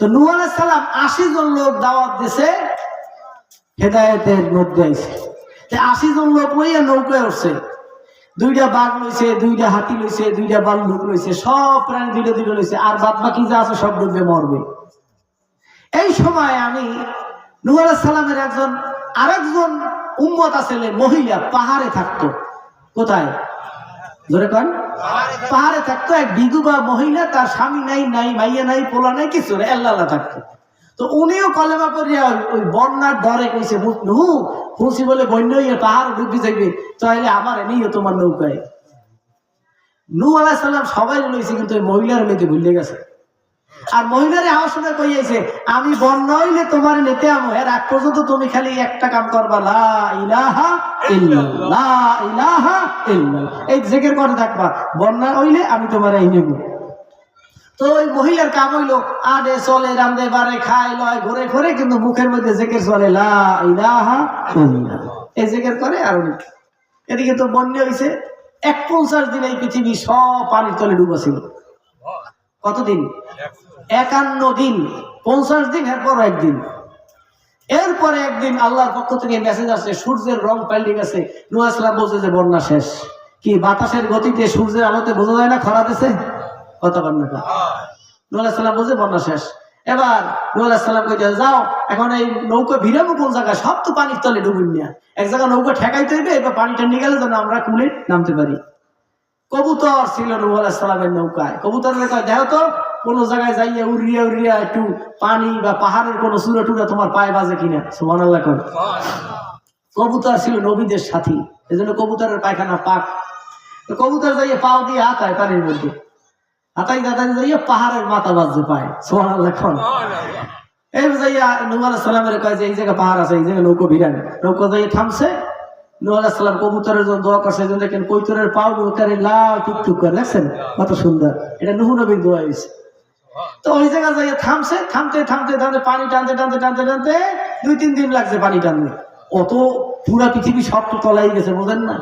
তো আলাইহিস সালাম আশি জন লোক দাওয়াত দিছে, হেদায়েতের মধ্যে আইছে। আশি জন লোক লইয়া নৌকায় উঠছে। দুইটা বাঘ লইছে, দুইটা হাতি লইছে, দুইটা বাল্লুক লইছে, সব প্রাণী দুইটা দুইটা লইছে, আর বাদ বাকি যা আছে সব ডুবে মরবে। এই সময় আমি আলাইহিস সালামের একজন, আরেকজন উম্মত আসলে মহিলা, পাহাড়ে থাকতো। কোথায়? ধরে কন। পাহাড়ে থাকতো এক বিধবা মহিলা, তার স্বামী নাই নাই মাইয়া নাই, পোলা নাই, কিছু নাই, আল্লাহ থাকতো। তো উনিও কলেমা করিয়া ওই- বন্যার ডরে কইছে নুহু খুশি বলে বন্য হইয়া পাহাড় ডুবি যাইবে তাহলে আমার নিয়ে তোমার নৌকায়। নু আলাহ সালাম সবাই লইছে, কিন্তু ওই মহিলার মেয়েকে ভুলে গেছে। আর মহিলারে সঙ্গে কইয়াছে, আমি বন্য হইলে তোমার নিতে আমো। এর আগ পর্যন্ত তুমি খালি একটা কাম করবা, লা ইলাহা ইলাহা এই জেকের করে থাকবা। বন্যা হইলে আমি তোমার এই নেব। তো ওই মহিলার কাম হইল আডে চলে রান্দে বারে খায়, লয়, ঘুরে ঘুরে কিন্তু মুখের মধ্যে জেকের চলে, লা ইলাহা জেকের করে আর এদিকে তো বন্যা হইছে। এক পঞ্চাশ দিন এই পৃথিবী সব পানির তলে ডুবা ছিল কতদিন? একান্ন দিন। পঞ্চাশ দিন এরপর একদিন। এরপরে একদিন আল্লাহর পক্ষ থেকে মেসেজ আসছে সূর্যের রং পাল্টে গেছে। নুয়াসলাম বলছে যে বন্যা শেষ। কি বাতাসের গতিতে সূর্যের আলোতে বোঝা যায় না খরা দিছে? কত বন্যা নুয়াল্লাহাম বলছে বন্যা শেষ। এবার নুয়াল্লাহাম কইতে যাও এখন এই নৌকা ভিড়াবো কোন জায়গায়? সব তো পানির তলে ডুবুন না এক জায়গায় নৌকা ঠেকাইতে হইবে এবার পানিটা নিয়ে গেলে যেন আমরা কুলে নামতে পারি। কবুতর ছিল নূহ আলাইহিসসালামের নৌকায়। কবুতরের কয় দেখো তো, কোনো জায়গায় যাইয়া উড়িয়া উড়িয়া একটু পানি বা পাহাড়ের কোনো সুরা টুরা তোমার পায়ে বাজে কিনা? সুবহানাল্লাহ কর। কবুতর ছিল নবীদের সাথী, এজন্য কবুতরের পায়খানা পাক। কবুতর যাইয়া পাও দিয়ে হাতায় পানির মধ্যে। হাতাই হাতাই যাইয়া পাহাড়ের মাথা বাজে পায়। সুবহানাল্লাহ কর। এই যাইয়া নূহ আলাইহিস সালামের কয় যে এই জায়গায় পাহাড় আছে, এই জায়গায় নৌকো ভিড়ান নৌকো যাইয়া থামছে দোয়া করছে দেখেন কৈতরের করে, দেখছেন? কত সুন্দর। এটা তো ওই থামছে, থামতে থামতে থামতে পানি টানতে টানতে দুই, তিন দিন লাগছে পানি অত পুরা পৃথিবী সব তলাই গেছে, বোঝেন না?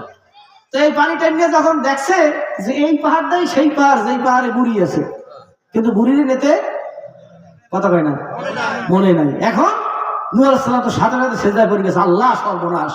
তো এই পানি টানিয়ে যখন দেখছে যে এই পাহাড় নাই, সেই পাহাড়, যেই পাহাড়ে বুড়ি আছে। কিন্তু বুড়ির নেতে কথা কয় না? মনে নাই। এখন নুয়াল সালাম তো সাথে সাথে সেজায় পড়ে গেছে, আল্লাহ সর্বনাশ।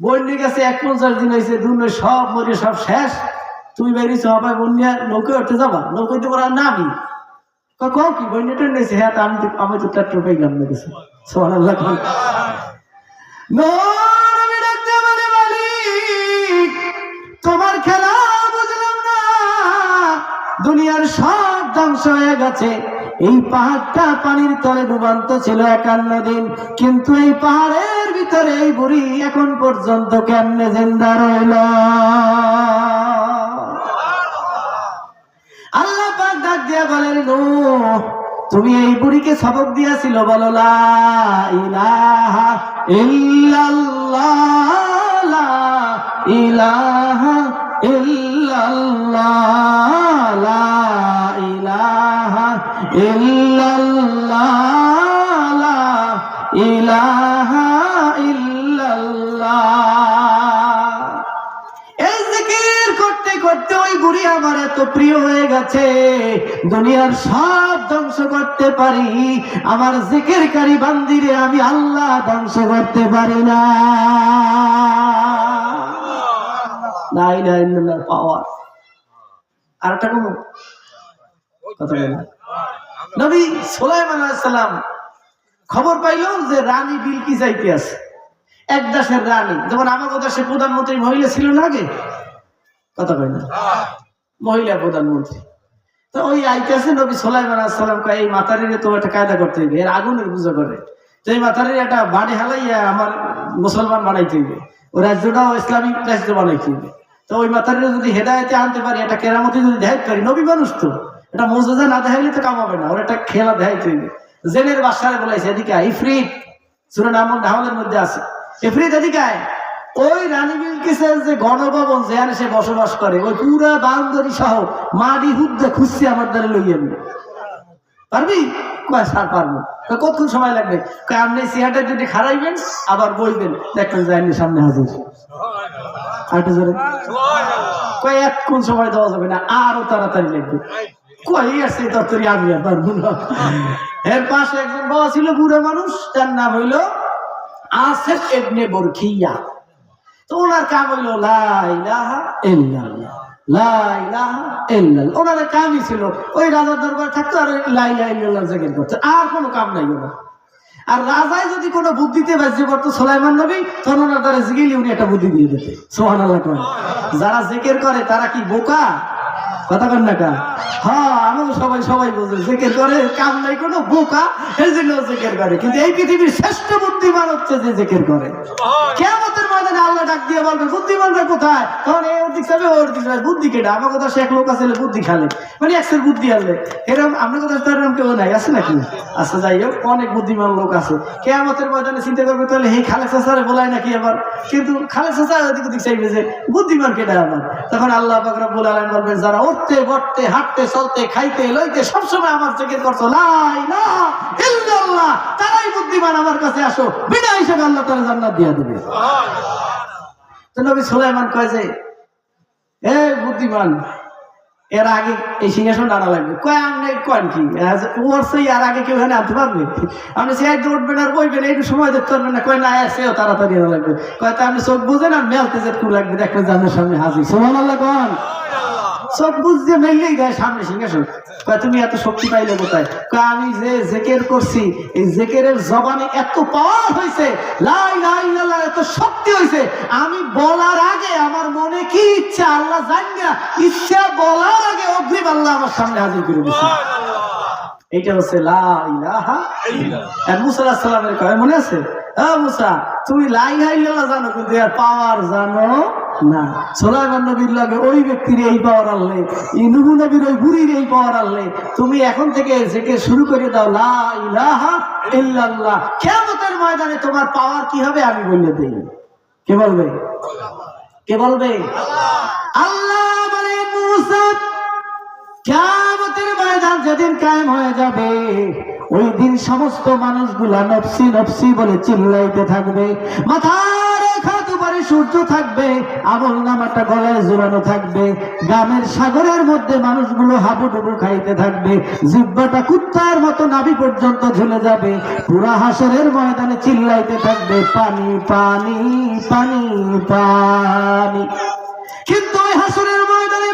খোক বন্যে গেছে এক পঞ্চাশ দিন হয়েছে দুনিয়া সব মরে সব শেষ। তুমি বেরিয়েছ হবে বন্যা নৌকে উঠতে যাবা। নৌকাতে করে আর নামি কও কি, বন্যা নিয়েছে? হ্যাঁ তা আমি তো আমি তো ট্রাক্টর পাইলাম না কিছু। সোহান তোমার খেলা বুঝলাম না। দুনিয়ার সব ধ্বংস হয়ে গেছে। এই পাহাড়টা পানির তলে ডুবান্ত ছিল একান্ন দিন। কিন্তু এই পাহাড়ের ভিতরে এই বুড়ি এখন পর্যন্ত কেমনে জিন্দা রইল? আল্লাহ পাক ডাক দিয়া বলেন নো তুমি এই বুড়িকে সবক দিয়াছিল বলো, লা ইলাহা ইল্লাল্লাহ ইলাহা ইল্লাল্লাহ ইলাহা করতে করতে ওই আমার এত প্রিয় হয়ে গেছে। দুনিয়ার সব ধ্বংস করতে পারি। আমার আমি আল্লাহ ধ্বংস করতে পারি না। পাওয়ার। আর একটা কথা। নবী সোলাইমান আলাইসাল্লাম খবর পাইল যে রানী বিলকি যাইতে আছে। এক দেশের রানী, যেমন আমাদের দেশে প্রধানমন্ত্রী মহিলা ছিল না আগে? কথা কয় না। মহিলা প্রধানমন্ত্রী। তো ওই আইতেছে নবী সোলাইমান আসসালাম কয়, এই মাতারির তো একটা কায়দা করতে হইবে, এর আগুনের পুজো করে। তো এই মাতারির একটা বাড়ি হালাইয়া আমার মুসলমান বানাইতে হইবে। ও রাজ্যটাও ইসলামিক রাজ্য বানাইতে হইবে। তো ওই মাতারির যদি হেদায়তে আনতে পারি, একটা কেরামতি যদি দেখাইতে পারি, নবী মানুষ তো। এটা মজুজা না দেখাইলে তো কামাবে না, ওর একটা খেলা দেখাইতে হইবে। জেনের বাসারে বলাইছে, এদিকে ইফরিত, সুরা নামল নাহলের মধ্যে আছে। এফরিদ এদিকায় ওই রানী বিলকিসের যে গণভবন, যেখানে সে বসবাস করে, ওই পুরা বাউন্ডারি সহ মাটি হুদ্দে খুঁজছি আমার দ্বারা লইয়া নি। পারবি? স্যার, পারব। কতক্ষণ সময় লাগবে? আপনি চেয়ারটা যদি খারাইবেন আবার বইবেন, দেখবেন যায়নি সামনে হাজির। আরেকটু জোরে? কয় এতক্ষণ সময় দেওয়া যাবে না, আরও তাড়াতাড়ি লাগবে। কই ছিল ওনার কামই ছিল, ওই রাজার দরবার থাকতো আর ওই লা ইলাহা ইল্লাল্লাহ জিকির করতো। আর কোনো কাম নাই ওনার। আর রাজায় যদি কোনো বুদ্ধিতে বাজ্য করতো সোলাইমান নবী, তখন ওনার দ্বারা জিগিলি উনি একটা বুদ্ধি দিয়ে দিতে সোহান যারা জেকের করে, তারা কি বোকা? কথা কন না হ্যাঁ আমিও সবাই সবাই জেকের করে কাম নাই কোনো বোকা এই জন্য জেকের করে। কিন্তু এই পৃথিবীর শ্রেষ্ঠ বুদ্ধিমান হচ্ছে যে জেকের করে। ময়দানে আল্লাহ ডাক দিয়ে বুদ্ধিমানরা কোথায়? এই ওর দিক যাবে ওর দিক যাবে। বুদ্ধি কেটে আমার কথা সে এক লোক আছে বুদ্ধি খালে। মানে একসের বুদ্ধি আনলে। এরকম আপনার কথা এরকম কেউ নাই, আছে নাকি? আচ্ছা যাই হোক, অনেক বুদ্ধিমান লোক আছে। কেয়ামতের ময়দানে চিন্তা করবে, তাহলে খালেক চাষারে বলায় নাকি আবার? কিন্তু খালেক চাষা ওদিক ওদিক চাইবে যে, বুদ্ধিমান কেটে আবার? তখন আল্লাহ বাকরা বলে আলেন বলবেন, যারা উঠতে বটতে হাঁটতে, চলতে, খাইতে, লইতে সবসময় আমার চেকের করছ লাই না তারাই বুদ্ধিমান আমার কাছে আসো। বিনা হিসেবে আল্লাহ তারা জান্নাত দিয়ে দেবে। তো নবী সুলাইমান কয় যে, এ বুদ্ধিমান, এর আগে এই সিংহাসন আনা লাগবে। কয়, আপনি কয়েন কি? ওর সেই আর আগে কেউ এখানে আনতে পারবে? আপনি সে একটু না আর বইবেন একটু সময় দেখতে পারবেন না। কয়, না সেও তাড়াতাড়ি আনা লাগবে। কয়, তা আমি চোখ বুঝে না মেলতে যে লাগবে, দেখবেন জানার সামনে হাজির। সোমান আল্লাহ কন। সব বুঝতে মেললেই গায়ে সামনে সিংহাসন। কয় তুমি এত শক্তি পাইলে কোথায়? কয় আমি যে জেকের করছি এই জেকেরের জবানে এত পাওয়ার হয়েছে লাই লাই লাই এত শক্তি হয়েছে আমি বলার আগে আমার মনে কি ইচ্ছা আল্লাহ জানি না ইচ্ছা বলার আগে অগ্রিম আল্লাহ আমার সামনে হাজির করে দিচ্ছে এটা হচ্ছে লা ইলাহা আর মুসা আলাইহিস কয় মনে আছে? হ্যাঁ মুসা তুমি লাই ইলাহা জানো কিন্তু পাওয়ার জানো না। সোলাইমান নবীর লাগে ওই ব্যক্তির এই পাওয়ার আনলে নবীর ওই বুড়ির এই পাওয়ার আনলে তুমি এখন থেকে জেকে শুরু করে দাও কিয়ামতের ময়দানে তোমার পাওয়ার কি হবে আমি বলে দেই। কে বলবে? কে বলবে? আল্লাহ বলে মুসা, কিয়ামতের ময়দান যেদিন কায়েম হয়ে যাবে, ওই দিন সমস্ত মানুষগুলা নফসি নফসি বলে চিল্লাইতে থাকবে। উপরে সূর্য থাকবে, আমল নামাটা গলায় জোরানো থাকবে, গ্রামের সাগরের মধ্যে মানুষগুলো হাবুডুবু খাইতে থাকবে, জিব্বাটা কুত্তার মতো নাভি পর্যন্ত ঝুলে যাবে, পুরা হাসরের ময়দানে চিল্লাইতে থাকবে, পানি পানি পানি পানি। কিন্তু ওই হাসরের ময়দানে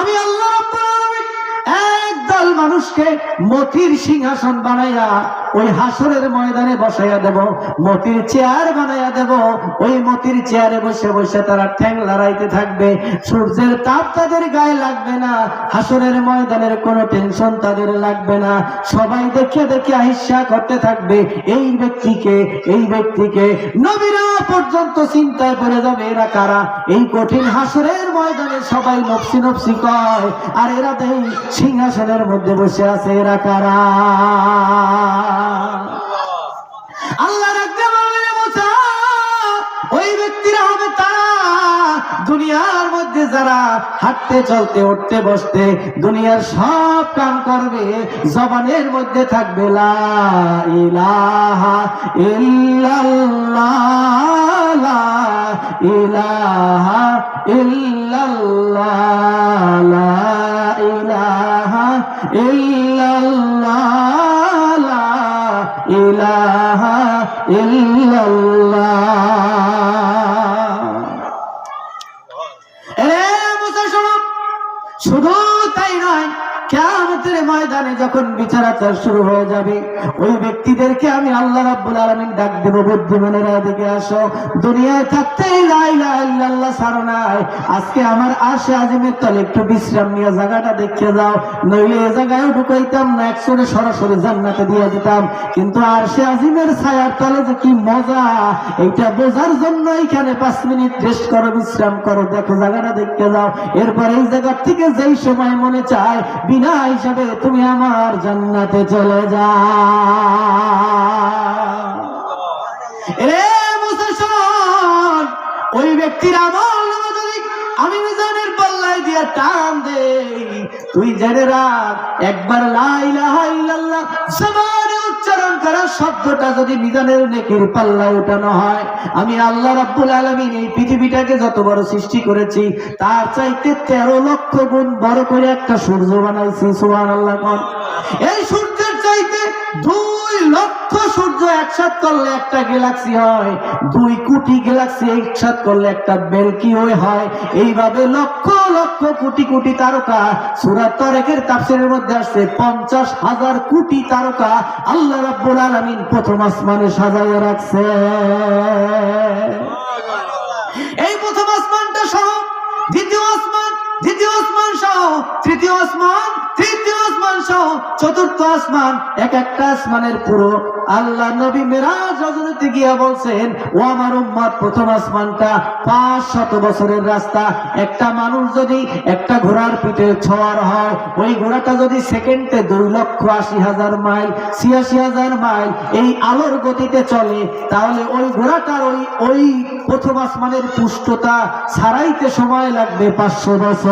আমি আল্লাহ আলামিন একদল মানুষকে মতির সিংহাসন বানাইয়া ওই হাসরের ময়দানে বসাইয়া দেব, মতির চেয়ার বানাইয়া দেব, ওই মতির চেয়ারে বসে বসে তারা ঠ্যাং লড়াইতে থাকবে। সূর্যের তাপ তাদের গায়ে লাগবে না, হাসরের ময়দানের কোনো টেনশন তাদের লাগবে না। সবাই দেখে দেখে আহিসা করতে থাকবে, এই ব্যক্তিকে এই ব্যক্তিকে। নবীরা পর্যন্ত চিন্তায় পড়ে যাবে, এরা কারা? এই কঠিন হাসরের ময়দানে সবাই নফসি নফসি কয়, আর এরা দেই সিংহাসনের মধ্যে বসে আছে এরা কারা? আল্লাহ ওই ব্যক্তিরা হবে তারা। দুনিয়ার মধ্যে যারা হাঁটতে, চলতে, উঠতে, বসতে, দুনিয়ার সব কাম করবে, জবানের মধ্যে থাকবে, লা ইলাহা ইল্লাল্লাহ ইলাহা ইল্লাল্লাহ লা ইলাহা যখন বিচারাচার শুরু হয়ে যাবে, ওই ব্যক্তিদেরকে আমি আল্লাহ রাব্বুল আলামিন ডাক দেব, বুদ্ধিমানেরা দিকে আসো। দুনিয়ায় থাকতেই ইল্লাল্লাহ ছাড়ো নাই। আজকে আমার আশে আজিমের তলে একটু বিশ্রাম নিয়ে জায়গাটা দেখে যাও নইলে এ জায়গায় ঢুকাইতাম না, একসরে সরাসরি জান্নাতে দিয়ে দিতাম। কিন্তু আর আজিমের ছায়ার তলে যে কি মজা, এইটা বোঝার জন্য এখানে পাঁচ মিনিট রেস্ট করো, বিশ্রাম করো, দেখো জায়গাটা দেখতে যাও এরপর এই জায়গা থেকে যেই সময় মনে চায়, বিনা হিসাবে তুমি আমার আবার জান্নাতে চলে যা। রে মুসলমান, ওই ব্যক্তির আমল যদি আমি মিজানের পাল্লাই দিয়ে টান দে তুই জেনে রাখ, একবার লাইলাহা ইল্লাল্লাহ উচ্চারণ শব্দটা যদি মিজানের নেকির পাল্লা উঠানো হয়, আমি আল্লাহ রাব্বুল এই পৃথিবীটাকে যত বড় সৃষ্টি করেছি, তার চাইতে তেরো লক্ষ গুণ বড় করে একটা সূর্য বানাইছি, সুবহানাল্লাহ আল্লাহ এই সূর্যের চাইতে দুই লক্ষ সূর্য একসাথ করলে একটা গ্যালাক্সি হয় দুই কোটি গ্যালাক্সি একসাথ করলে একটা বেলকি হয় এইভাবে লক্ষ লক্ষ কোটি কোটি তারকা সুরাত তরেকের তাফসিরের মধ্যে আসছে পঞ্চাশ হাজার কোটি তারকা আল্লাহ রাব্বুল আলামিন প্রথম আসমানে সাজাইয়া রাখছে। এই প্রথম আসমানটা সহ দ্বিতীয় আসমান দ্বিতীয় আসমান সহ তৃতীয় আসমান তৃতীয় আসমান সহ চতুর্থ আসমান এক একটা আসমানের পুরো। আল্লাহ নবী মেরাজ হজরতে গিয়া বলছেন, ও আমার উম্মত প্রথম আসমানটা পাঁচ শত বছরের রাস্তা। একটা মানুষ যদি একটা ঘোড়ার পিঠে ছোঁয়ার হয়, ওই ঘোড়াটা যদি সেকেন্ডে দুই লক্ষ আশি হাজার মাইল, ছিয়াশি হাজার মাইল এই আলোর গতিতে চলে, তাহলে ওই ঘোড়াটার ওই ওই প্রথম আসমানের পুষ্টতা ছাড়াইতে সময় লাগবে পাঁচশো বছর।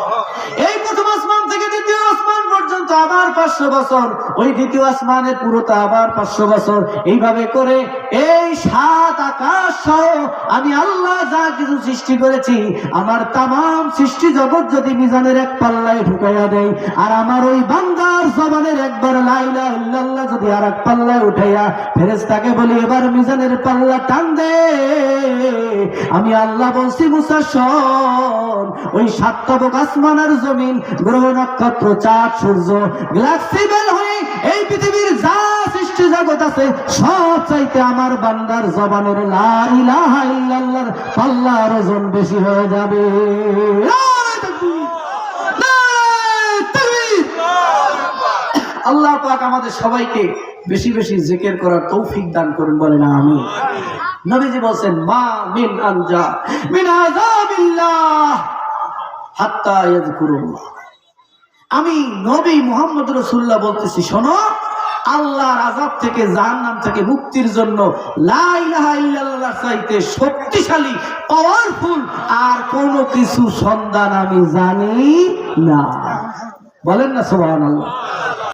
আবার পাঁচশো বছর, ওই দ্বিতীয় আসমানের পুরোটা আবার পাঁচশো বছর। এইভাবে করে এই সাত আকাশ আমি আল্লাহ যা কিছু সৃষ্টি করেছি, আমার তাম সৃষ্টি জগৎ যদি মিজানের এক পাল্লায় ঢুকাইয়া দেয়, আর আমার ওই বান্দার জবানের একবার লাইলা যদি আর এক পাল্লায় উঠাইয়া ফেরেস্তাকে বলি, এবার মিজানের পাল্লা টান দে। আমি আল্লাহ বলছি, মুসা ওই আসমান আর জমিন, গ্রহ নক্ষত্র, চাঁদ, সূর্য হয়ে এই পৃথিবীর যা সৃষ্টি আছে, সব চাইতে আমার বান্দার জবানের পাল্লার ওজন বেশি হয়ে যাবে! আল্লাহ পাক আমাদের সবাইকে বেশি বেশি জিকির করার তৌফিক দান করুন বলে না আমি নবীজি বলছেন, মা মিন আনজা, মিন আযাবিল্লাহ, হাত্তা ইয়াযকুরুল্লাহ আমি নবী মোহাম্মদ রসুল্লাহ বলতেছি, শোনো, আল্লাহর আজাব থেকে, জাহান্নাম থেকে মুক্তির জন্য শক্তিশালী পাওয়ারফুল আর কোনো কিছু সন্ধান আমি জানি না। বলেন না সুবহানাল্লাহ।